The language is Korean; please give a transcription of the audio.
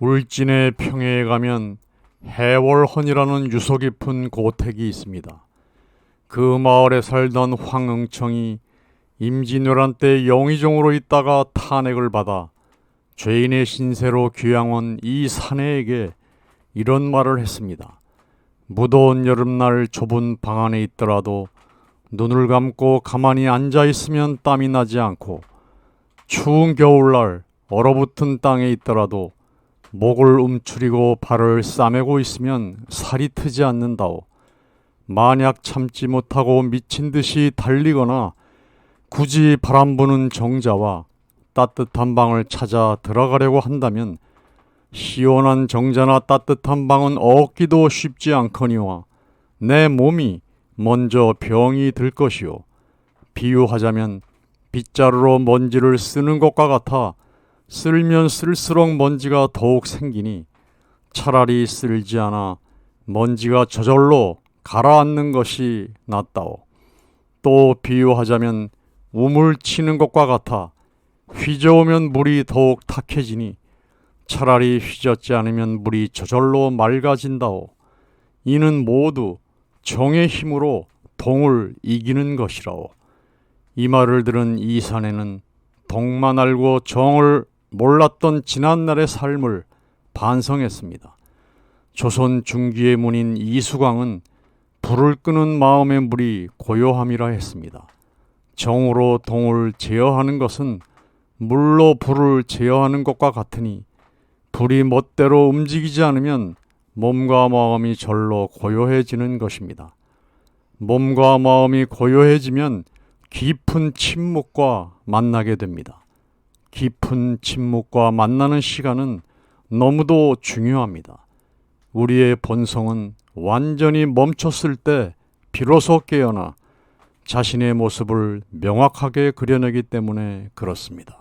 울진의 평야에 가면 해월헌이라는 유서 깊은 고택이 있습니다. 그 마을에 살던 황응청이 임진왜란 때 영의정으로 있다가 탄핵을 받아 죄인의 신세로 귀양 온 이 사내에게 이런 말을 했습니다. 무더운 여름날 좁은 방 안에 있더라도 눈을 감고 가만히 앉아 있으면 땀이 나지 않고 추운 겨울날 얼어붙은 땅에 있더라도 목을 움츠리고 발을 싸매고 있으면 살이 트지 않는다오. 만약 참지 못하고 미친 듯이 달리거나 굳이 바람 부는 정자와 따뜻한 방을 찾아 들어가려고 한다면 시원한 정자나 따뜻한 방은 얻기도 쉽지 않거니와 내 몸이 먼저 병이 들 것이요. 비유하자면 빗자루로 먼지를 쓰는 것과 같아 쓸면 쓸수록 먼지가 더욱 생기니 차라리 쓸지 않아 먼지가 저절로 가라앉는 것이 낫다오. 또 비유하자면 우물 치는 것과 같아 휘저으면 물이 더욱 탁해지니 차라리 휘젓지 않으면 물이 저절로 맑아진다오. 이는 모두 정의 힘으로 동을 이기는 것이라오. 이 말을 들은 이산에는 동만 알고 정을 몰랐던 지난날의 삶을 반성했습니다. 조선 중기의 문인 이수광은 불을 끄는 마음의 물이 고요함이라 했습니다. 정으로 동을 제어하는 것은 물로 불을 제어하는 것과 같으니 불이 멋대로 움직이지 않으면 몸과 마음이 절로 고요해지는 것입니다. 몸과 마음이 고요해지면 깊은 침묵과 만나게 됩니다. 깊은 침묵과 만나는 시간은 너무도 중요합니다. 우리의 본성은 완전히 멈췄을 때 비로소 깨어나 자신의 모습을 명확하게 그려내기 때문에 그렇습니다.